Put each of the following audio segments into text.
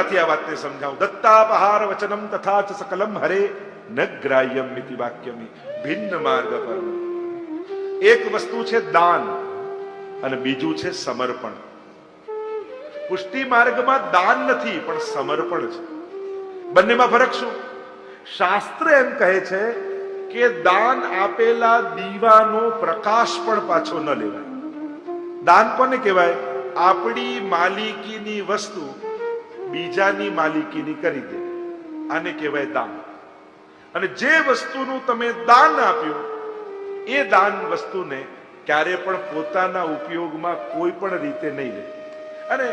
સરળતાથી આ વાતને સમજાવું દત્તાપહાર વચનમ તથા સકલમ હરે ન ગ્રાહ્યમ મિતિ વાક્યમી ભિન્ન માર્ગ પર એક વસ્તુ છે દાન અને બીજું છે સમર્પણ પુષ્ટિ માર્ગમાં દાન નથી પણ સમર્પણ છે બંનેમાં ફરક શું શાસ્ત્ર એમ કહે છે કે દાન આપેલા દીવાનો પ્રકાશ પણ પાછો ન લેવાય દાન કોને કહેવાય આપણી માલિકીની વસ્તુ બીજાની માલિકીની કરી દે. આને કહેવાય દાન. અને જે વસ્તુનું તમે દાન આપ્યું, એ દાન વસ્તુને ક્યારે પણ પોતાના ઉપયોગમાં કોઈ પણ રીતે નહીં લે. અને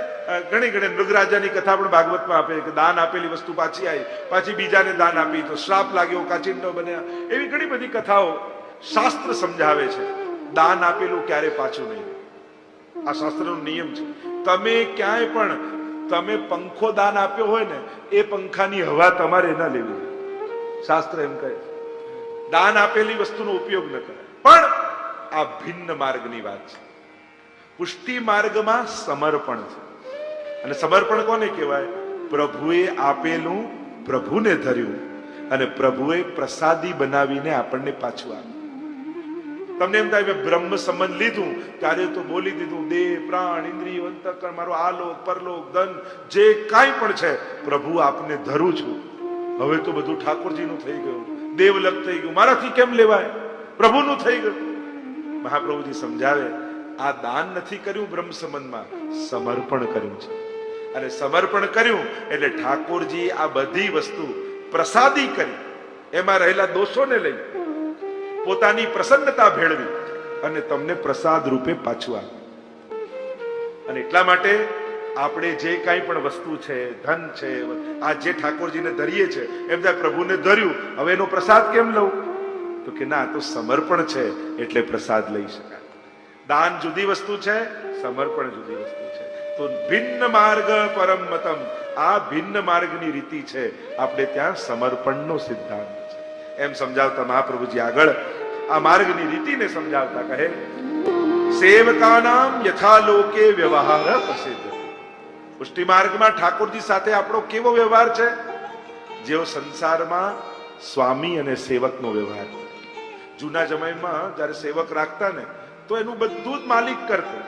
ઘણી ઘણી મૃગરાજાની કથા પણ ભાગવતમાં આપે કે દાન આપેલી વસ્તુ પાછી આવી, પાછી બીજાને દાન આપી, તો શ્રાપ લાગ્યો કાચિંડો બન્યા. એવી ઘણી બધી કથાઓ શાસ્ત્ર સમજાવે છે. દાન આપેલું ક્યારે પાછું નહીં. આ શાસ્ત્રનો નિયમ છે. તમે ક્યાંય પણ તમે પંખો દાન આપ્યો હોય ને, એ પંખાની હવા તમારે ન લેવી શાસ્ત્ર એમ કહે દાન આપેલી વસ્તુનો ઉપયોગ ન કરે. પણ આ ભિન્ન માર્ગની વાત છે. પુષ્ટિ માર્ગમાં સમર્પણ છે. અને સમર્પણ કોને કહેવાય? પ્રભુએ આપેલું પ્રભુને ધર્યું અને પ્રભુએ પ્રસાદી બનાવીને આપણને પાછું આપ્યું. તમને એમ થાય બ્રહ્મ સંબંધ લીધું, ત્યારે તો બોલી દીધું, દેહ, પ્રાણ, ઇન્દ્રિય અંતકરણ, મારો આલોક, પરલોક, ધન, જે કાંઈ પણ છે, પ્રભુ આપને ધરું છું. હવે તો બધું ઠાકોરજીનું થઈ ગયું. દેવલક થઈ ગયું. મારાથી કેમ લેવાય? પ્રભુનું થઈ ગયું. મહાપ્રભુજી સમજાવે, આ દાન નથી કર્યું બ્રહ્મ સંબંધમાં સમર્પણ કર્યું છે. અને સમર્પણ કર્યું એટલે ઠાકોરજી આ બધી વસ્તુ પ્રસાદી કરી. એમાં રહેલા દોષોને લઈ પોતાની પ્રસન્નતા ભેળવી અને તમને પ્રસાદ રૂપે પાછું આપ્યું અને એટલા માટે આપણે જે કાંઈ પણ વસ્તુ છે, ધન છે, આ જે ઠાકોરજીને ધરીએ છે, એમ થાય પ્રભુને ધર્યું. હવે એનો પ્રસાદ કેમ લઉં? તો કે ના તો સમર્પણ છે, એટલે પ્રસાદ લઈ શકાય. દાન જુદી વસ્તુ છે, સમર્પણ જુદી વસ્તુ છે. તો ભિન્ન માર્ગ પરમ મતમ, આ ભિન્ન માર્ગની રીતિ છે, આપણે ત્યાં સમર્પણનો સિદ્ધાંત છે. એમ સમજાવતા મહાપ્રભુજી આગળ આ માર્ગની રીતિને સમજાવતા કહે સેવકાનામ યથાલોકે વ્યવહાર પ્રસિદ્ધ. પુષ્ટિ માર્ગમાં ઠાકોરજી સાથે આપણો કેવો વ્યવહાર છે? જેવો સંસારમાં સ્વામી અને સેવકનો વ્યવહાર. જૂના જમાઈમાં જ્યારે સેવક રાખતા ને, તો એનું બધું જ માલિક કરતો.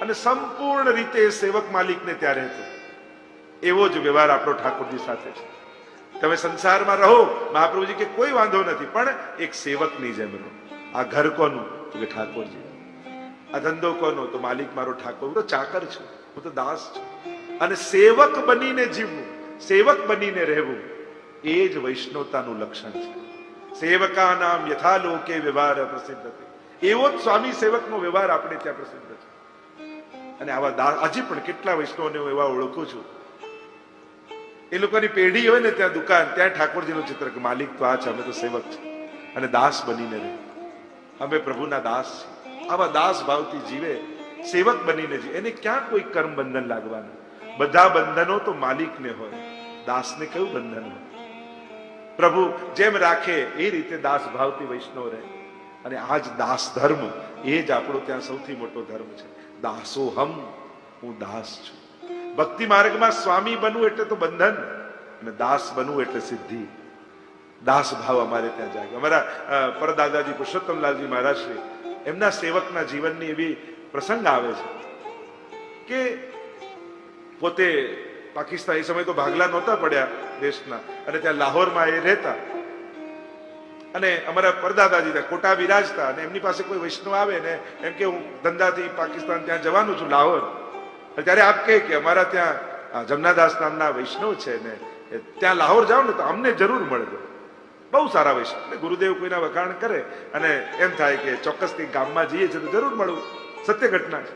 અને સંપૂર્ણ રીતે સેવક માલિકને ત્યારે હતો. એવો જ વ્યવહાર આપણો ઠાકોરજી સાથે છે. તમે સંસારમાં રહો, મહાપ્રભુજી કે કોઈ વાંધો નથી, પણ એક સેવકની જેમ રહો. આ ઘર કોનું? કે ઠાકોરજી આ ધંધો કોનો? તો માલિક મારો ઠાકોર. હું તો ચાકર છું. હું તો દાસ છું. અને સેવક બનીને જીવવું, સેવક બનીને રહેવું, એ જ વૈષ્ણવતાનું લક્ષણ છે. સેવકા નામ યથા લોકે વ્યવહાર પ્રસિદ્ધ એવો જ સ્વામી સેવકનો વ્યવહાર આપણે ત્યાં પ્રસિદ્ધ છે. અને આવા દાસ હજી પણ કેટલા વૈષ્ણવને હું એવા ઓળખું છું. એ લોકોની પેઢી હોય ને ત્યાં દુકાન, ત્યાં ઠાકોરજીનું ચિત્ર કે માલિક તો આ છે, અમે તો સેવક છે. અને દાસ બનીને રહે. અમે પ્રભુના દાસ છીએ. આવા દાસ ભાવથી જીવે, સેવક બનીને જીવે. એને ક્યાં કોઈ કર્મ બંધન લાગવાનું? બધા બંધનો તો માલિકને હોય. દાસને કયું બંધન હોય? પ્રભુ, જેમ રાખે એ રીતે દાસ ભાવથી વૈષ્ણવ રહે. અને આ જ દાસ ધર્મ, એ જ આપણો ત્યાં સૌથી મોટો ધર્મ છે. દાસો હમ, હું દાસ છું. ભક્તિ માર્ગમાં સ્વામી બનવું એટલે તો બંધન, અને દાસ બનવું એટલે સિદ્ધિ. દાસ ભાવ અમારે ત્યાં જાગે. અમારા પરદાદાજી પુરુષોત્તમલાલજી મહારાજ શ્રી એમના સેવકના જીવનની એવી પ્રસંગ આવે છે કે પોતે પાકિસ્તાન એ સમય તો ભાગલા નહોતા પડ્યા દેશના અને ત્યાં લાહોરમાં એ રહેતા. અને અમારા પરદાદાજી ત્યાં કોટા વિરાજતા અને એમની પાસે કોઈ વૈષ્ણવ આવે ને એમ કે હું ધંધાથી પાકિસ્તાન ત્યાં જવાનું છું, લાહોર. ત્યારે આપ કહે કે અમારા ત્યાં જમનાદાસ નામના વૈષ્ણવ છે ને ત્યાં લાહોર જાઓ ને તો અમને જરૂર મળજો. બહુ સારા વૈષ્ણવ એટલે ગુરુદેવ કોઈના વખાણ કરે અને એમ થાય કે ચોક્કસથી ગામમાં જઈએ છે તો જરૂર મળવું સત્ય ઘટના છે.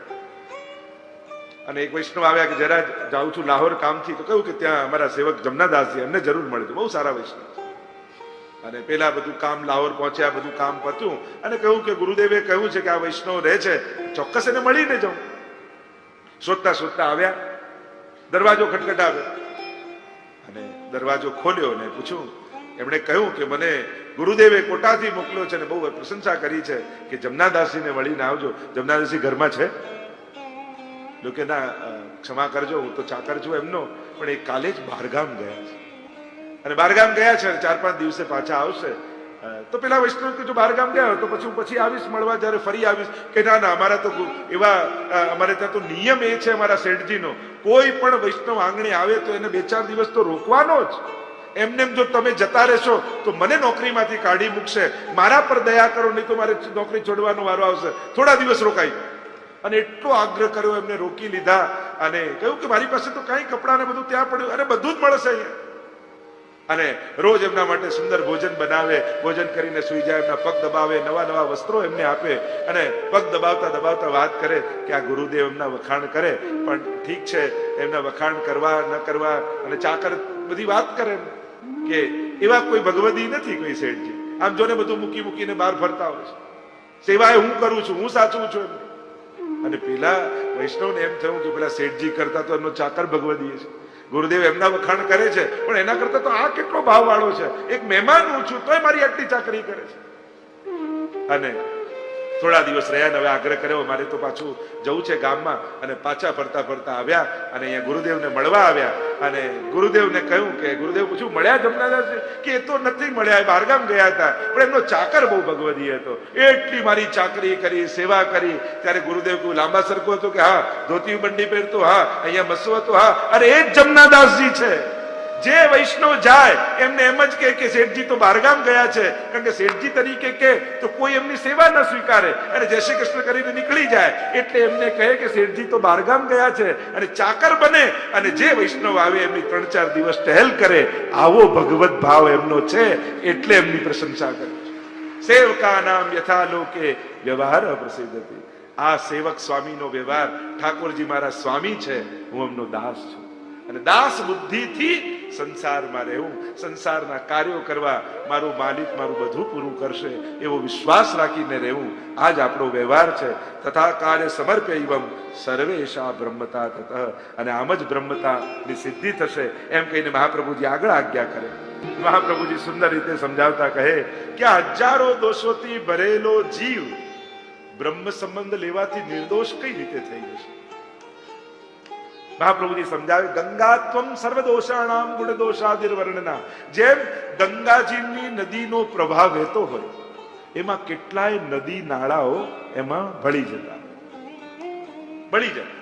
અને એક વૈષ્ણવ આવ્યા કે જરા જાઉં છું લાહોર કામથી, તો કહ્યું કે ત્યાં અમારા સેવક જમનાદાસજી એમને જરૂર મળ્યું બહુ સારા વૈષ્ણવ અને પેલા બધું કામ લાહોર પહોંચ્યા, બધું કામ પત્યું અને કહ્યું કે ગુરુદેવે કહ્યું છે કે આ વૈષ્ણવ રહે છે, ચોક્કસ એને મળીને જાઉં શોધતા શોધતા આવ્યા. દરવાજો ખટખટાવ્યો. અને દરવાજો ખોલ્યો અને પૂછ્યું એમણે કહ્યું કે મને ગુરુદેવે કોટાથી મોકલ્યો છે અને બહુ પ્રશંસા કરી છે કે જમનાદાસીને વળીને આવજો. જમનાદાસી ઘરમાં છે? જો કે ના ક્ષમા કરજો, હું તો ચાકર છું એમનો. પણ એ કાલે જ બહારગામ ગયા છે. અને બહારગામ ગયા છે ચાર પાંચ દિવસે પાછા આવશે. તો પેલા વૈષ્ણવ કે જો બહારગામ ગયા હોય તો પછી હું પછી આવીશ મળવા, જ્યારે ફરી આવીશ કે ના ના, અમારા તો એવા અમારે ત્યાં તો નિયમ એ છે અમારા શેઠજીનો. કોઈ પણ વૈષ્ણવ આંગણે આવે તો એને બે ચાર દિવસ તો રોકવાનો જ. એમને એમ જો તમે જતા રહેશો, તો મને નોકરીમાંથી કાઢી મૂકશે. મારા પર દયા કરો, નહીં તો મારે નોકરી છોડવાનો વારો આવશે. થોડા દિવસ રોકાઈ. અને એટલો આગ્રહ કર્યો, એમને રોકી લીધા. અને કહ્યું કે મારી પાસે તો કાંઈ કપડાં ને બધું ત્યાં પડ્યું અને બધું જ મળશે અહીંયા. અને રોજ એમના માટે સુંદર ભોજન બનાવે, ભોજન કરીને સુઈ જાય, એમના પગ દબાવે, નવા નવા વસ્ત્રો એમને આપે. અને પગ દબાવતા દબાવતા વાત કરે કે આ ગુરુદેવ એમના વખાણ કરે. પણ ઠીક છે, એમના વખાણ કરવા, ન કરવા અને ચાકર બધી વાત કરે કે એવા કોઈ ભગવદી નથી કોઈ શેઠજી. આમ જોને બધું મૂકી મૂકીને બહાર ફરતા હોય છે. સેવાએ હું કરું છું, હું સાચું છું અને પેલા વૈષ્ણવને એમ થયું કે પેલા શેઠજી કરતા તો એમનો ચાકર ભગવદીય છે. ગુરુદેવ એમના વખાણ કરે છે, પણ એના કરતા તો આ કેટલો ભાવ વાળો છે. એક મહેમાન હું છું, તોય મારી આટલી ચાકરી કરે છે. અને થોડા દિવસ રહ્યા ને હવે આગ્રહ કર્યો, મારે તો પાછું જવું છે ગામમાં. અને પાછા ફરતા ફરતા આવ્યા અને અહીંયા ગુરુદેવને મળવા આવ્યા. અને ગુરુદેવને કહ્યું કે, ગુરુદેવ પૂછ્યું મળ્યા જમનાદાસ કે, એ તો નથી મળ્યા બહારગામ ગયા હતા. પણ એમનો ચાકર બહુ ભગવદી હતો. એટલી મારી ચાકરી કરી, સેવા કરી. ત્યારે ગુરુદેવ કહ્યું, લાંબા સરખો હતો કે હા, ધોતી બંડી પહેરતો, હા, અહીંયા મસવો હતો હા. અરે, એ જ જમનાદાસજી છે. જે વૈષ્ણવ જાય, એમને એમ જ કે શેઠજી, તો બહારગામ ગયા છે. કારણ કે શેઠજી તરીકે કે, તો કોઈ એમની સેવા ન સ્વીકારે. અને જય શ્રી કૃષ્ણ કરીને નીકળી જાય. એટલે એમને કહે કે શેઠજી, તો બહારગામ ગયા છે અને ચાકર બને અને જે વૈષ્ણવ આવે એમની ત્રણ ચાર દિવસ ટહેલ કરે, આવો ભગવત ભાવ એમનો છે એટલે એમની પ્રશંસા કરે સેવકા નામ યથા લોકે વ્યવહાર પ્રસિદ્ધ હતી આ સેવક સ્વામીનો વ્યવહાર ઠાકોરજી મારા સ્વામી છે, હું એમનો દાસ છું. અને દાસ બુદ્ધિથી સંસારમાં રહેવું, સંસારના કાર્યો કરવા મારું માલિક મારું બધું પૂરું કરશે એવો વિશ્વાસ રાખીને રહેવું. આ જ આપણો વ્યવહાર છે. તથા કાર્ય સમર્પ્યવમ સર્વેશા બ્રહ્મતા તત. અને આમ જ બ્રહ્મતાની સિદ્ધિ થશે એમ કહીને મહાપ્રભુજી આગળ આજ્ઞા કરે. મહાપ્રભુજી સુંદર રીતે સમજાવતા કહે કે હજારો દોષોથી ભરેલો જીવ બ્રહ્મ સંબંધ લેવાથી નિર્દોષ કઈ રીતે થઈ જશે? મહાપ્રભુજી સમજાવે ગંગાત્વમ સર્વ દોષાણામ ગુણ દોષાદિર વર્ણના જેમ ગંગાજીની નદીનો પ્રભાવ વહેતો હોય એમાં કેટલાય નદી નાળાઓ એમાં ભળી જતા ભળી જાય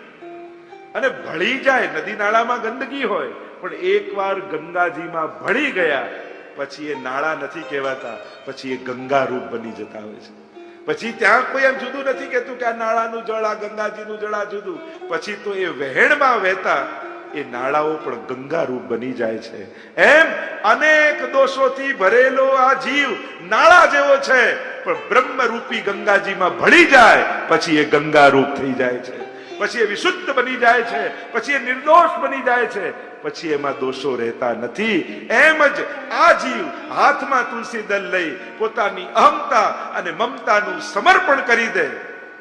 અને ભળી જાય નદી નાળામાં ગંદકી હોય પણ એકવાર ગંગાજીમાં ભળી ગયા પછી એ નાળા નથી કહેવાતા પછી એ ગંગા રૂપ બની જતા હોય છે પછી ત્યાં કોઈ એમ જુદું નથી કહેતું કે આ નાળાનું જળ, આ ગંગાજીનું જળ, આ જુદું. પછી તો એ વહેણમાં વહેતા, એ નાળાઓ પણ ગંગા રૂપ બની જાય છે. એમ અનેક દોષોથી ભરેલો આ જીવ નાળા જેવો છે, પણ બ્રહ્મ રૂપી ગંગાજીમાં ભળી જાય, પછી એ ગંગા રૂપ થઈ જાય છે. પછી એ વિશુદ્ધ બની જાય છે, પછી એ નિર્દોષ બની જાય છે. પછી એમાં દોષો રહેતા નથી. એમ જ આ જીવ હાથમાં તુલસી દલ લઈ પોતાની અહમતા અને મમતાનું સમર્પણ કરી દે.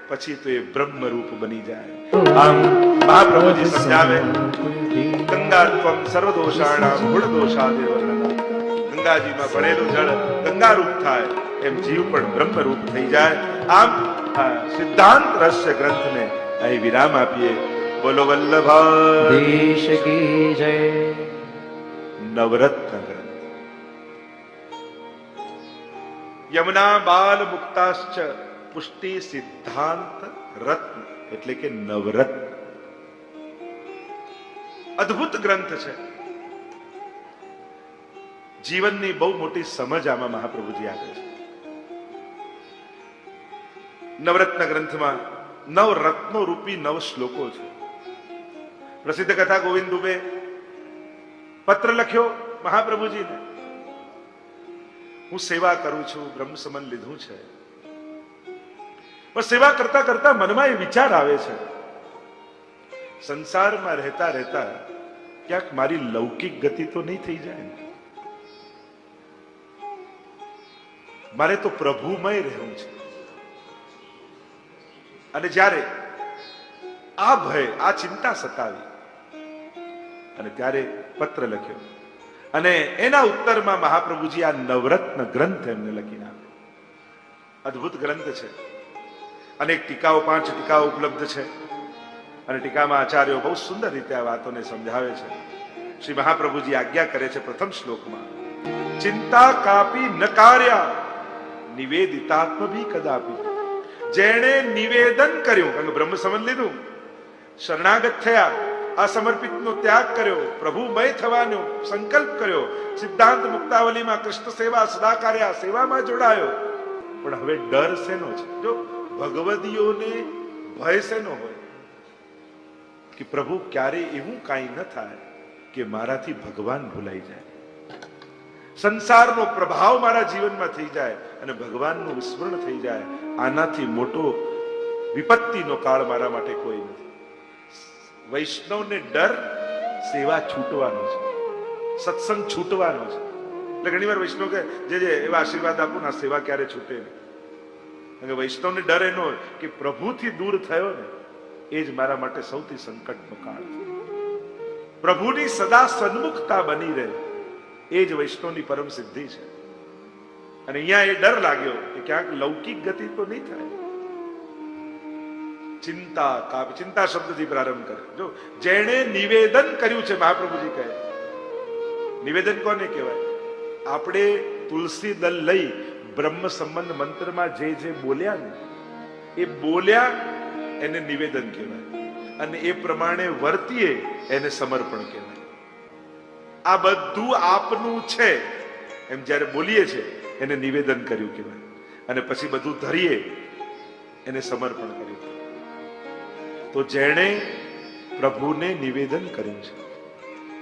પછી તો એ બ્રહ્મ રૂપ બની જાય. આમ મહાપ્રભુજી સમજાવે ગંગાત્વમ સર્વદોષાણામ ગુણ દોષાદિ વર્ણના ગંગાજીમાં ભણેલું જળ ગંગા રૂપ થાય, એમ જીવ પણ બ્રહ્મ રૂપ થઈ જાય. આમ સિદ્ધાંત રહસ્ય ગ્રંથને અહીં વિરામ આપીએ. બોલો વલ્લભા દેશ કી જય નવરત્ન ગ્રંથ યમુના બાલ મુક્તાશ્ચ પુષ્ટિ સિદ્ધાંત રત્ન એટલે કે નવરત્ન। અદ્ભુત ગ્રંથ છે। જીવનની બહુ મોટી સમજ આમાં મહાપ્રભુજી આપે છે। નવરત્ન ગ્રંથમાં નવ રત્નો રૂપી નવ શ્લોકો છે। પ્રસિદ્ધ કથા ગોવિંદ દુબે. પત્ર લખ્યો મહાપ્રભુજીને. હું સેવા કરું છું બ્રહ્મ સમન લીધું છે. પણ સેવા કરતા કરતા મનમાં એ વિચાર આવે છે. સંસારમાં રહેતા રહેતા ક્યાંક મારી લૌકિક ગતિ તો નહીં થઈ જાય મારે તો પ્રભુમય રહેવું છે. અને જ્યારે આ ભય, આ ચિંતા સતાવી અને ત્યારે પત્ર લખ્યો. અને એના ઉત્તરમાં મહાપ્રભુજી આ નવરત્ન ગ્રંથ એમને લખીને આપ્યો અદ્ભુત ગ્રંથ છે. અનેક ટીકાઓ, પાંચ ટીકાઓ ઉપલબ્ધ છે. અને ટીકામાં આચાર્યો બહુ સુંદર રીતે આ વાતોને સમજાવે છે. શ્રી મહાપ્રભુજી આજ્ઞા કરે છે પ્રથમ શ્લોકમાં, ચિંતા કાપી ન કાર્યા, નિવેદિતાત્મ કદાપી. જેણે નિવેદન કર્યું કારણ કે બ્રહ્મ સમજ લીધું. શરણાગત થયા. આ સમર્પિતનો ત્યાગ કર્યો, પ્રભુમય થવાનો સંકલ્પ કર્યો, સિદ્ધાંત મુક્તાવલીમાં કૃષ્ણ સેવા સદા કાર્યા સેવામાં જોડાયો. પણ હવે ડર શેનો છે? જો ભગવદીઓને ભય શેનો હોય, કે પ્રભુ ક્યારે એવું કાંઈ ન થાય કે મારાથી ભગવાન ભૂલાઈ જાય? સંસારનો પ્રભાવ મારા જીવનમાં થઈ જાય અને ભગવાનનું વિસ્મરણ થઈ જાય. આનાથી મોટો વિપત્તિનો કાળ મારા માટે કોઈ નથી. વૈષ્ણવને ડર સેવા છૂટવાનો છે. સત્સંગ છૂટવાનો છે. એટલે ઘણી વાર વૈષ્ણવ કે જે જે, એવા આશીર્વાદ આપો ને સેવા ક્યારે છૂટે નહીં. કે વૈષ્ણવને ડર એનો હોય કે પ્રભુથી દૂર થયો ને, એ જ મારા માટે સૌથી સંકટનો કાળ પ્રભુની સદા સન્મુખતા બની રહે, એ જ વૈષ્ણવની પરમ સિદ્ધિ છે. અને અહીંયા એ ડર લાગ્યો કે ક્યાંક લૌકિક ગતિ તો નહીં થાય. ચિંતા કાપ ચિંતા શબ્દથી પ્રારંભ કરે. જો જેણે નિવેદન કર્યું છે, મહાપ્રભુજી કહે નિવેદન કોને કહેવાય? આપણે તુલસી દલ લઈ બ્રહ્મ સંબંધ મંત્રમાં જે જે બોલ્યા ને, એ બોલ્યા એને નિવેદન કહેવાય. અને એ પ્રમાણે વર્તીએ એને સમર્પણ કહેવાય. આ બધું આપનું છે. એમ જ્યારે બોલીએ છે, એને નિવેદન કર્યું કહેવાય. અને પછી બધું ધરીએ, એને સમર્પણ કર્યું તો જેણે પ્રભુને નિવેદન કર્યું છે.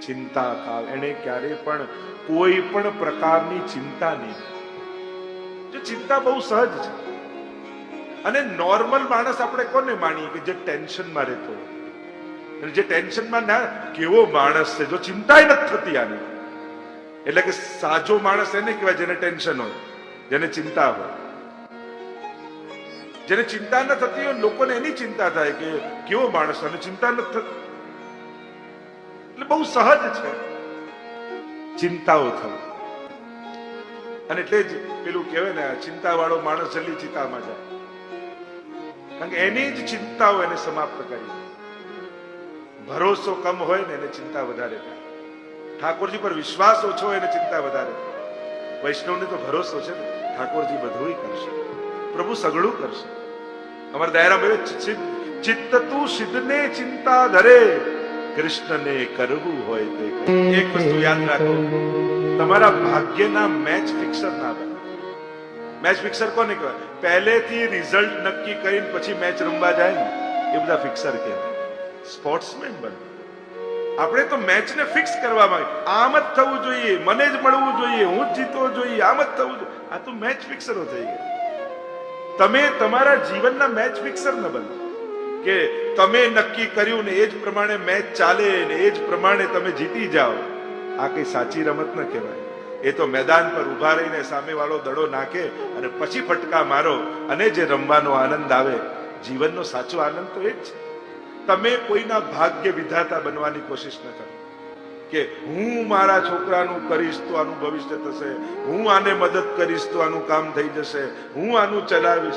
ચિંતા કાળ. એને ક્યારે પણ કોઈ પણ પ્રકારની ચિંતા નહીં જો ચિંતા બહુ સહજ છે. અને નોર્મલ માણસ આપણે કોને માણીએ કે જે ટેન્શનમાં રહેતો હોય? જે ટેન્શનમાં ના, કેવો માણસ છે? જો ચિંતાય નથી થતી આની. એટલે કે સાજો માણસ એને કહેવાય જેને ટેન્શન હોય, જેને ચિંતા હોય. જેને ચિંતા ન થતી હોય, લોકોને એની ચિંતા થાય કે કેવો માણસ અને ચિંતા ન થતી. એટલે બહુ સહજ છે. ચિંતાઓ થવું. અને એટલે જ પેલું કહેવાય ને ચિંતા વાળો માણસ જલ્દી ચિતામાં જાય. કારણ કે એની જ ચિંતાઓ એને સમાપ્ત કરી ભરોસો કમ હોય ને, એને ચિંતા વધારે થાય. ઠાકોરજી પર વિશ્વાસ ઓછો હોય, એને ચિંતા વધારે થાય. વૈષ્ણવને તો ભરોસો છે ને, ઠાકોરજી બધું કરશે. પ્રભુ સગળું કરશે. અમારા દાયરા ચિત્ત તું સિદ્ધને ચિંતા ધરે કૃષ્ણને કરવું હોય તે એક વસ્તુ યાદ રાખો તમારા ભાગ્યના મેચ ફિક્સર ના બને મેચ ફિક્સર કોને કહેવાય પહેલેથી રિઝલ્ટ નક્કી કરીને પછી મેચ રમવા જાય ને એ બધા ફિક્સર કહેવાય સ્પોર્ટ્સમેન બને આપણે તો મેચને ફિક્સ કરવા માંગે આમ જ થવું જોઈએ મને જ મળવું જોઈએ હું જ જીતવો જોઈએ આમ જ થવું જોઈએ આ તો મેચ ફિક્સરો થઈ ગયા તમે તમારા જીવનના મેચ ફિક્સર ન બનો. કે તમે નક્કી કર્યું ને એ જ પ્રમાણે મેચ ચાલે ને એ જ પ્રમાણે તમે જીતી જાઓ. આ કઈ સાચી રમત ન કહેવાય. એ તો મેદાન પર ઊભા રહીને સામેવાળો દડો નાખે અને પછી ફટકા મારો અને જે રમવાનો આનંદ આવે. જીવનનો સાચો આનંદ તો એ જ છે. તમે કોઈના ભાગ્ય વિધાતા બનવાની કોશિશ ન કરો. કે હું મારા છોકરાનું કરીશ તો આનું ભવિષ્ય થશે. હું આને મદદ કરીશ તો આનું કામ થઈ જશે. હું આનું ચલાવીશ.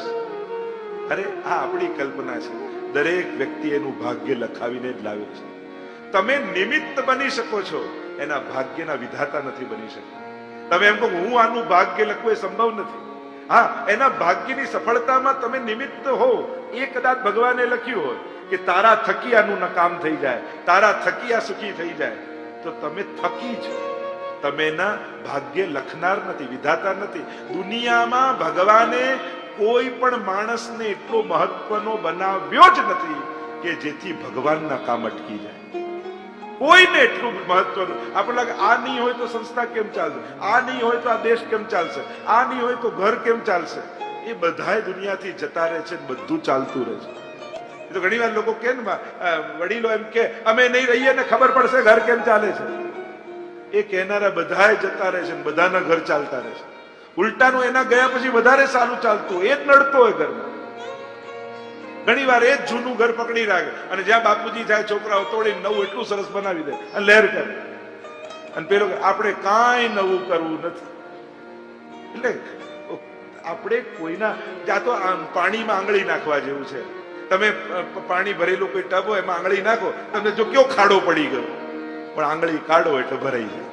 અરે, આ આપણી કલ્પના છે. દરેક વ્યક્તિ એનું ભાગ્ય લખાવીને જ લાવે છે. તમે નિમિત્ત બની શકો છો. એના ભાગ્યના વિધાતા નથી બની શકતા. તમે એમ કહો હું આનું ભાગ્ય લખવું એ સંભવ નથી. હા, એના ભાગ્યની સફળતામાં તમે નિમિત્ત હો. એ કદાચ ભગવાને લખ્યું હોય કે તારા થકી આનું નકામ થઈ જાય. તારા થકી આ સુખી થઈ જાય. તો તમે થકી છો તમે ના ભાગ્ય લખનાર નથી, વિધાતા નથી. દુનિયામાં ભગવાને કોઈ પણ માણસને એટલો મહત્વનો બનાવ્યો જ નથી કે જેથી ભગવાનના કામ અટકી જાય. કોઈને એટલું મહત્વનું આપણે લાગે, આ નહીં હોય તો સંસ્થા કેમ ચાલશે? આ નહીં હોય તો આ દેશ કેમ ચાલશે? આ નહીં હોય તો ઘર કેમ ચાલશે? એ બધાય દુનિયાથી જતા રહે છે બધું ચાલતું રહે છે. તો ઘણી લોકો કે વડીલો એમ કે, અમે નહીં રહીએ ને ખબર પડશે ઘર કેમ ચાલે છે. એ કહેનારા બધા જતા રહે છે બધાના ઘર ચાલતા રહે છે. ઉલટાનું એના ગયા પછી વધારે સારું ચાલતું એ જ નડતો હોય ઘરમાં. ઘણી વાર એ જ જૂનું ઘર પકડી રાખે. અને જ્યાં બાપુજી જાય છોકરાઓ તોડી નવું એટલું સરસ બનાવી દે. અને લહેર કરે. અને પેલો આપણે કાંઈ નવું કરવું નથી. એટલે આપણે કોઈના, ત્યાં તો આમ પાણીમાં આંગળી નાખવા જેવું છે. તમે પાણી ભરેલું કોઈ ટબ હોય એમાં આંગળી નાખો, તમને જો કયો ખાડો પડી ગયો? પણ આંગળી કાઢો એટલે ભરાઈ જાય.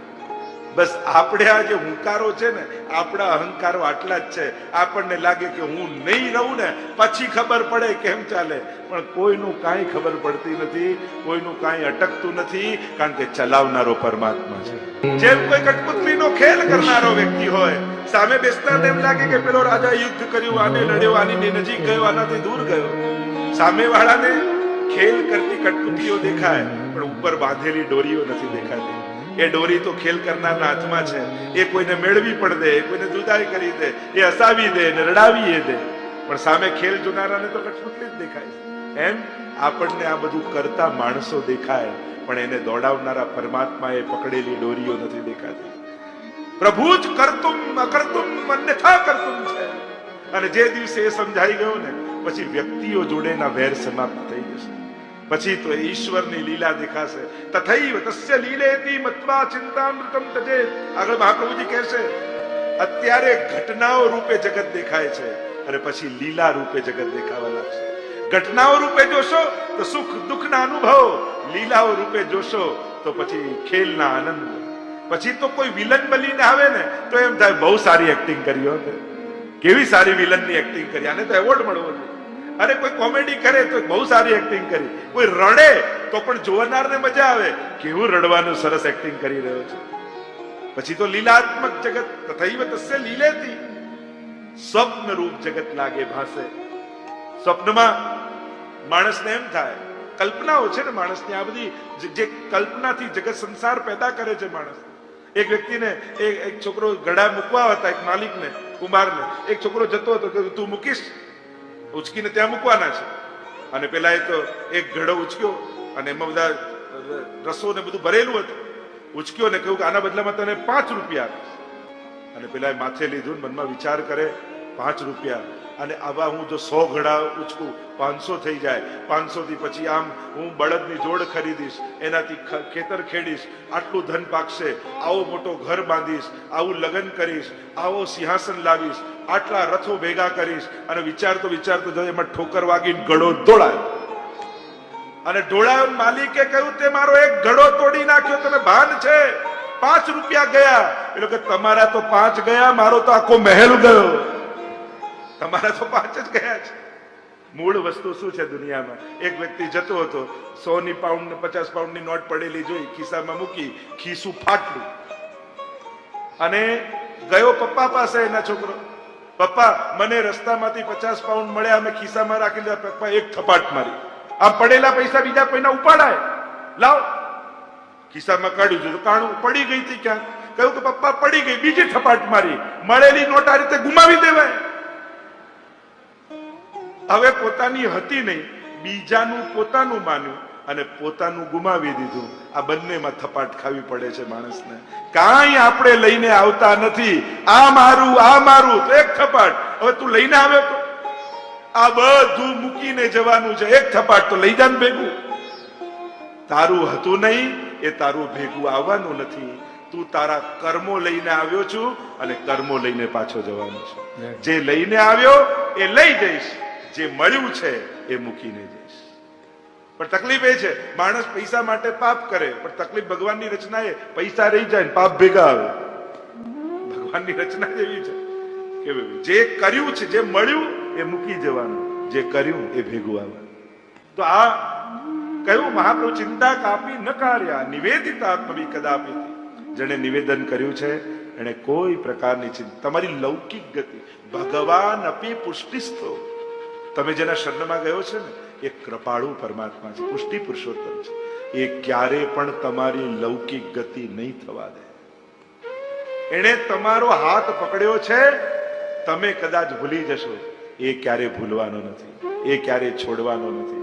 બસ આપણે આ જે હુંકારો છે ને, આપણા અહંકારો આટલા જ છે. આપણને લાગે કે હું નહીં રહું ને, પછી ખબર પડે કેમ ચાલે. પણ કોઈનું કાંઈ ખબર પડતી નથી, કોઈનું કાંઈ અટકતું નથી, કારણ કે ચલાવનારો પરમાત્મા છે. જેમ કોઈ કઠપુતલીનો ખેલ કરનારો વ્યક્તિ હોય, સામે બેસતા એમ લાગે કે પેલો રાજા યુદ્ધ કર્યું, આને લડ્યો, આની નજીક ગયો, આનાથી દૂર ગયો. સામે વાળાને ખેલ કરતી કઠપુતલીઓ દેખાય, પણ ઉપર બાંધેલી ડોરીઓ નથી દેખાતી. એ ડોરી તો ખેલ કરનારના હાથમાં છે. એ કોઈને મેળવી પણ દે, એ કોઈને જુદાઈ કરી દે, એ હસાવી દે ને રડાવી દે. પણ સામે ખેલ જોનારાને તો કઠપુતલી જ દેખાય એમ આપણને આ બધું કરતા માણસો દેખાય, પણ એને દોડાવનારા પરમાત્મા એ પકડેલી ડોરીઓ નથી દેખાતી. પ્રભુ જ કરતુમ, અકર્તુમ, અન્યથા કરતુમ છે. અને જે દિવસે એ સમજાઈ ગયો ને પછી વ્યક્તિઓ જોડેના વેર સમાપ્ત થઈ જશે. પછી તો ઈશ્વરની લીલા દેખાશે. તથૈવ તસ્ય લીલેતી મત્વા ચિંતામૃતમ તજે આગળ મહાપ્રભુજી કહેશે, અત્યારે ઘટનાઓ રૂપે જગત દેખાય છે અને પછી લીલા રૂપે જગત દેખાવા લાગશે. ઘટનાઓ રૂપે જોશો તો સુખ દુઃખના અનુભવ. લીલાઓ રૂપે જોશો તો પછી ખેલના આનંદ. પછી તો કોઈ વિલન બનીને આવે ને, તો એમ થાય બહુ સારી એક્ટિંગ કરી હો કેવી સારી વિલનની એક્ટિંગ કરી? આને તો એવોર્ડ મળવો જોઈએ. અરે કોઈ કોમેડી કરે તો બહુ સારી એક્ટિંગ કરી. કોઈ રડે તો પણ જોનારને મજા આવે. કેવું રડવાનું સરસ એક્ટિંગ કરી રહ્યો છે. પછી તો લીલાત્મક જગત તથૈવ તસ્ય લીલેતી. સ્વપ્ન રૂપ જગત લાગે ભાસે. સ્વપ્નમાં માણસને એમ થાય, કલ્પનાઓ છે ને માણસની, આ બધી જે- કલ્પનાથી જગત સંસાર પેદા કરે છે માણસ. એક વ્યક્તિને એક એક છોકરો ગળા મૂકવા હતા એક માલિકને કુંભારને એક છોકરો જતો હતો કે તું મૂકીશ? ઉચકીને ત્યાં મૂકવાના છે. અને પેલા એ તો એક ઘડો ઉચક્યો અને એમાં બધા રસો ને બધું ભરેલું હતું. ઉચક્યો ને કહ્યું કે આના બદલામાં તને પાંચ રૂપિયા અને પેલા માથે લીધું મનમાં વિચાર કરે, પાંચ રૂપિયા અને આવા હું જો સો ઘડા ઉછકું પાંચસો થઈ જાય, પાંચસો થી પછી આમ હું બળદની જોડ ખરીદીશ, એનાથી ખેતર ખેડીશ, આટલું ધન પાકશે, આવો મોટો ઘર બાંધીશ, આવું લગ્ન કરીશ, આવો સિંહાસન લાવીશ, આટલા રથો ભેગા કરીશ, અને વિચારતો વિચારતો જો એમાં ઠોકર વાગીને ગળો દોડાય અને ઢોળાવ માલિકે કહ્યું, તે મારો એક ઘડો તોડી નાખ્યો, તમે ભાન છે, પાંચ રૂપિયા ગયા. એટલે કે, તમારા તો પાંચ ગયા, મારો તો આખો મહેલ ગયો. તમારા તો પાંચ જ ગયા છે. મૂળ વસ્તુ શું છે દુનિયામાં? એક વ્યક્તિ જતો હતો સો ની પાઉન્ડ ને પચાસ પાઉન્ડની નોટ પડેલી જોઈ, ખિસ્સામાં મૂકી ખીસું ફાટલું અને ગયો પપ્પા પાસે એના છોકરો. પપ્પા, મને રસ્તામાંથી પચાસ પાઉન્ડ મળ્યા, અમે ખિસ્સામાં રાખી લીધા. પપ્પા એક થપાટ મારી. આ પડેલા પૈસા બીજા કોઈના ઉપાડાય? લાવ. ખિસ્સામાં કાઢ્યું, જોયું, કાણું પડી ગઈ હતી ક્યાં કહ્યું કે, પપ્પા, પડી ગઈ. બીજી થપાટ મારી. મળેલી નોટ આ રીતે ગુમાવી દેવાય. હવે પોતાની હતી નહીં બીજાનું પોતાનું માન્યું અને પોતાનું ગુમાવી દીધું. આ બંનેમાં થપાટ ખાવી પડે છે માણસને. કાંઈ આપણે લઈને આવતા નથી. આ મારું આ મારું એક થપાટ. હવે તું લઈને આવ્યો તો? આ બધું મૂકીને જવાનું છે. એક થપાટ તો લઈ જાન ભેગું. તારું હતું નહીં એ તારું ભેગું આવવાનું નથી. તું તારા કર્મો લઈને આવ્યો છું અને કર્મો લઈને પાછો જવાનો છે. જે લઈને આવ્યો એ લઈ જઈશ. જે મળ્યું છે એ મૂકીને જઈશ. પણ તકલીફ એ છે, માણસ પૈસા માટે પાપ કરે, પણ તકલીફ ભગવાનની રચના એ પૈસા રહી જાય ને પાપ ભેગા આવે. ભગવાનની રચના એવી છે કે જે કર્યું છે, જે મળ્યું, એ મૂકી જવાનું. જે કર્યું, એ ભેગું આવવાનું. તો આ કયું મહાપ્રભુ ચિંતા કાપી ન કાર્યા, નિવેદિત આત્મવી કદાપી. જેણે નિવેદન કર્યું છે એને કોઈ પ્રકારની ચિંતા, તમારી લૌકિક ગતિ, ભગવાન અપી પુષ્ટિસ્થો તમે જેના શરણમાં ગયો છે ને, એ કૃપાળુ પરમાત્મા છે, પુષ્ટિ પુરુષોત્તમ છે. એ ક્યારે પણ તમારી લૌકિક ગતિ નહીં થવા દે. એણે તમારો હાથ પકડ્યો છે, તમે કદાચ ભૂલી જશો, એ ક્યારે ભૂલવાનો નથી, એ ક્યારે છોડવાનો નથી.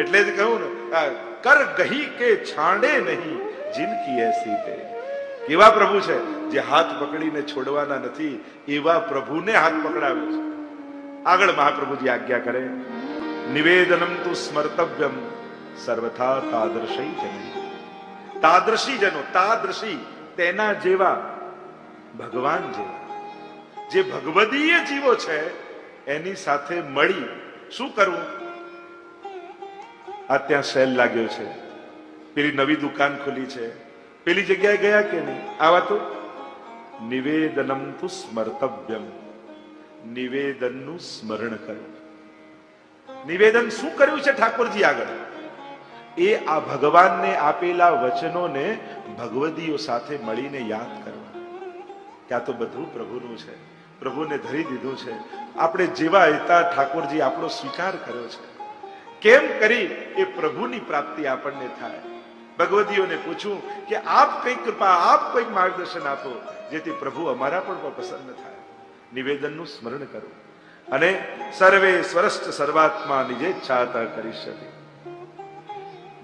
એટલે જ કહ્યું ને કર ગહી કે છાંડે નહીં, જિંદગી એસી તે એવા પ્રભુ છે, જે હાથ પકડીને છોડવાના નથી, એવા પ્રભુને હાથ પકડાવ્યો છે. આગળ મહાપ્રભુજી આજ્ઞા કરે, નિવેદનમ તુ સ્મર્તવ્યમ સર્વથા તાદર્શી જન. તાદર્શી જનો તાદર્શી તેના જેવા, ભગવાન જેવા. જે ભગવદીય જીવો છે, એની સાથે મળી શું કરવું? આ ત્યાં સેલ લાગ્યો છે. પેલી નવી દુકાન ખુલી છે. પેલી જગ્યાએ ગયા કે નહીં? આવા તો નિવેદનમ તુ સ્મર્તવ્યમ નિવેદનનું સ્મરણ કરવું નિવેદન શું કર્યું છે ઠાકોરજી આગળ? એ આ ભગવાનને આપેલા વચનોને ભગવદીઓ સાથે મળીને યાદ કરવા. ત્યાં તો બધું પ્રભુનું છે. પ્રભુને ધરી દીધું છે. આપણે જેવા હતા ઠાકોરજી આપણો સ્વીકાર કર્યો છે. કેમ કરી એ પ્રભુની પ્રાપ્તિ આપણને થાય. ભગવદીઓને પૂછું કે આપ કઈ કૃપા, આપ કંઈક માર્ગદર્શન આપો, જેથી પ્રભુ અમારા પણ પસંદ થાય. નિવેદનનું સ્મરણ કરવું અને સર્વે સ્વરસ્થ સર્વાત્મા નિજેચ્છાતા કરી શકે.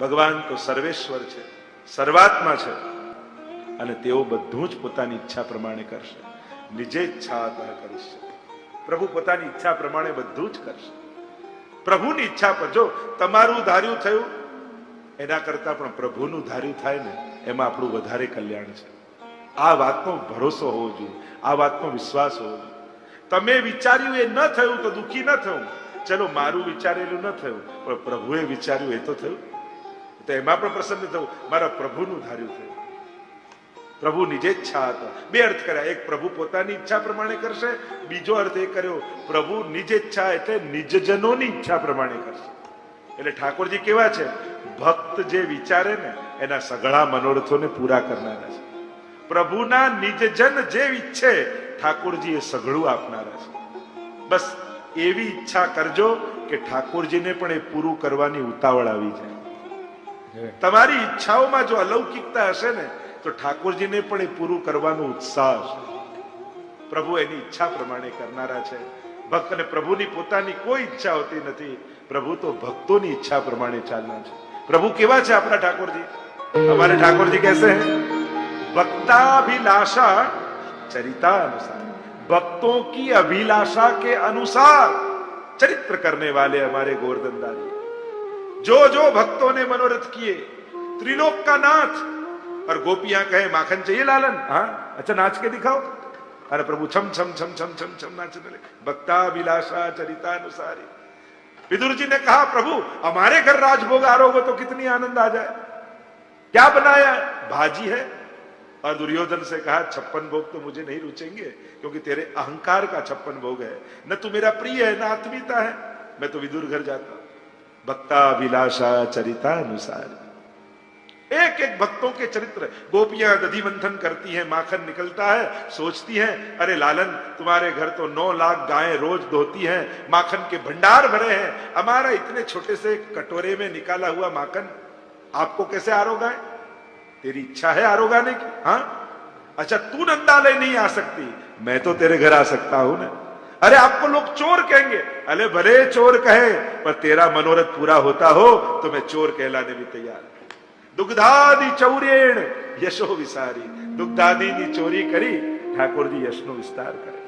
ભગવાન તો સર્વેશ્વર છે, સર્વાત્મા છે અને તેઓ બધું જ પોતાની ઈચ્છા પ્રમાણે કરશે નિજેચ્છાતા કરી શકે. પ્રભુ પોતાની ઈચ્છા પ્રમાણે બધું જ કરશે. પ્રભુની ઈચ્છા પર જો તમારું ધાર્યું થયું, એના કરતા પણ પ્રભુનું ધાર્યું થાય ને, એમાં આપણું વધારે કલ્યાણ છે. આ વાતનો ભરોસો હોવો જોઈએ, આ વાતનો વિશ્વાસ હોવો જોઈએ. તમે વિચાર્યું એ ન થયું તો દુઃખી ન થયું ચલો, મારું વિચારેલું ન થયું, પણ પ્રભુએ વિચાર્યું એ તો થયું. તો એમાં પણ પ્રસન્ન થવું. મારા પ્રભુનું ધાર્યું થયું. પ્રભુ નિજે ઈચ્છા હતા. બે અર્થ કર્યા. એક પ્રભુ પોતાની ઈચ્છા પ્રમાણે કરશે, બીજો અર્થ એ કર્યો, પ્રભુ નિજ ઈચ્છા એટલે નિજજનોની ઈચ્છા પ્રમાણે કરશે. એટલે ઠાકોરજી કેવા છે? ભક્ત જે વિચારે ને, એના સઘળા મનોરથોને પૂરા કરનારા છે. પ્રભુના નિજજન જે ઈચ્છે ઠાકોરજી એ સઘળું આપનારા છે. બસ એવી ઈચ્છા કરજો કે ઠાકોરજીને પણ એ પૂરું કરવાની ઉતાવળ આવી જાય. તમારી ઈચ્છાઓમાં જો અલૌકિકતા હશે ને તો ઠાકોરજીને પણ એ પૂરું કરવાનો ઉત્સાહ હશે. પ્રભુ એની ઈચ્છા પ્રમાણે કરનારા છે. ભક્ત અને પ્રભુની પોતાની કોઈ ઈચ્છા હોતી નથી. પ્રભુ તો ભક્તોની ઈચ્છા પ્રમાણે ચાલના છે. પ્રભુ કેવા છે આપણા ઠાકોરજી? અમારે ઠાકોરજી કહેશે ભક્તાભિલાષા चरिता अनुसार, भक्तों की अभिलाषा के अनुसार चरित्र करने वाले हमारे गोवर्धन दादी। जो जो भक्तों ने मनोरथ किए, त्रिलोक का नाथ, और गोपियाँ कहे, माखन चाहिए लालन? हाँ अच्छा नाच के दिखाओ। अरे प्रभु, छम छम छम छम छम छम नाचने लगे भक्ताभिलाषा चरितानुसारी विदुर जी ने कहा, प्रभु, हमारे घर राजभोग आरोगे तो कितनी आनंद आ जाए। क्या बनाया? भाजी है और दुर्योधन से कहा, छप्पन भोग तो मुझे नहीं रुचेंगे, क्योंकि तेरे अहंकार का छप्पन भोग है। न तू मेरा प्रिय है, न आत्मीयता है। मैं तो विदुर घर जाता भक्ता विलासा चरिता अनुसार एक एक भक्तों के चरित्र। गोपियाँ दधि मंथन करती हैं, माखन निकलता है, सोचती हैं, अरे लालन, तुम्हारे घर तो नौ लाख गायें रोज दोहती हैं, माखन के भंडार भरे हैं। हमारा इतने छोटे से कटोरे में निकाला हुआ माखन, आपको कैसे आरोगा है तेरी इच्छा है आरोगाने की हाँ अच्छा तू नंदालय नहीं आ सकती मैं तो तेरे घर आ सकता हूं ना अरे आपको लोग चोर कहेंगे अरे भले चोर कहे पर तेरा मनोरथ पूरा होता हो तो मैं चोर कहलाने भी तैयार हूं। દુગ્ધાદી ચૌરેણ યશો વિસારી દુગ્ધાદીની ચોરી કરી ઠાકોરજી યશનો વિસ્તાર કરે